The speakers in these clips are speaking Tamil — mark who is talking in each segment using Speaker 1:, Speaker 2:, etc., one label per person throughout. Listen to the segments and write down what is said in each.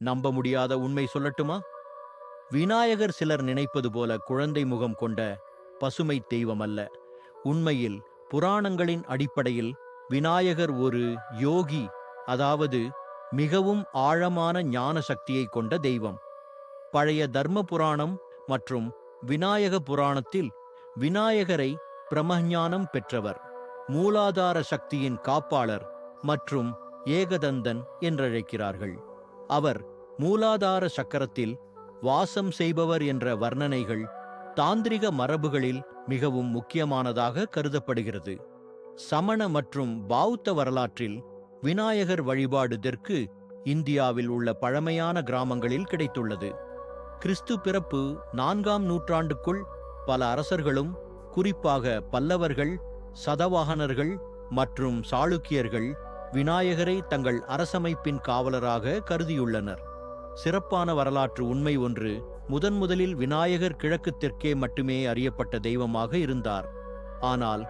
Speaker 1: நம்ப முடியாத உண்மை சொல்லட்டுமா? விநாயகர் சிலர் நினைப்பது போல குழந்தை முகம் கொண்ட பசுமை தெய்வம் அல்ல. உண்மையில் புராணங்களின் அடிப்படையில் விநாயகர் ஒரு யோகி அதாவது மிகவும் ஆழமான ஞான சக்தியை கொண்ட தெய்வம். பழைய தர்ம புராணம் மற்றும் விநாயக புராணத்தில் விநாயகரை பிரமஞானம் பெற்றவர் மூலாதார சக்தியின் காப்பாளர் மற்றும் ஏகதந்தன் என்றழைக்கிறார்கள். அவர் மூலாதார சக்கரத்தில் வாசம் செய்பவர் என்ற வர்ணனைகள் தாந்திரிக மரபுகளில் மிகவும் முக்கியமானதாக கருதப்படுகிறது. சமண மற்றும் பௌத்த வரலாற்றில் விநாயகர் வழிபாடு தெற்கு இந்தியாவில் உள்ள பழமையான கிராமங்களில் கிடைத்துள்ளது. கிறிஸ்து பிறப்பு நான்காம் நூற்றாண்டுக்குள் பல அரசர்களும் குறிப்பாக பல்லவர்கள் சதவாகனர்கள் மற்றும் சாளுக்கியர்கள் விநாயகரை தங்கள் அரசமைப்பின் காவலராக கருதியுள்ளனர். சிறப்பான வரலாற்று உண்மை ஒன்று முதன் முதலில் விநாயகர் கிழக்கு தெற்கே மட்டுமே அறியப்பட்ட தெய்வமாக இருந்தார். ஆனால்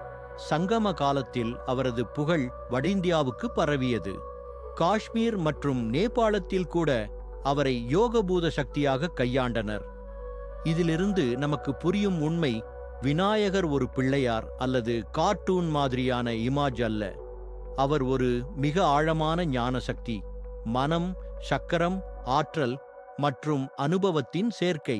Speaker 1: சங்கம காலத்தில் அவரது புகழ் வடிந்தியாவுக்கு பரவியது. காஷ்மீர் மற்றும் நேபாளத்தில் கூட அவரை யோகபூத சக்தியாக கையாண்டனர். இதிலிருந்து நமக்கு புரியும் உண்மை விநாயகர் ஒரு பிள்ளையார் அல்லது கார்ட்டூன் மாதிரியான இமாஜ் அல்ல. அவர் ஒரு மிக ஆழமான ஞான சக்தி மனம் சக்கரம் ஆற்றல் மற்றும் அனுபவத்தின் சேர்க்கை.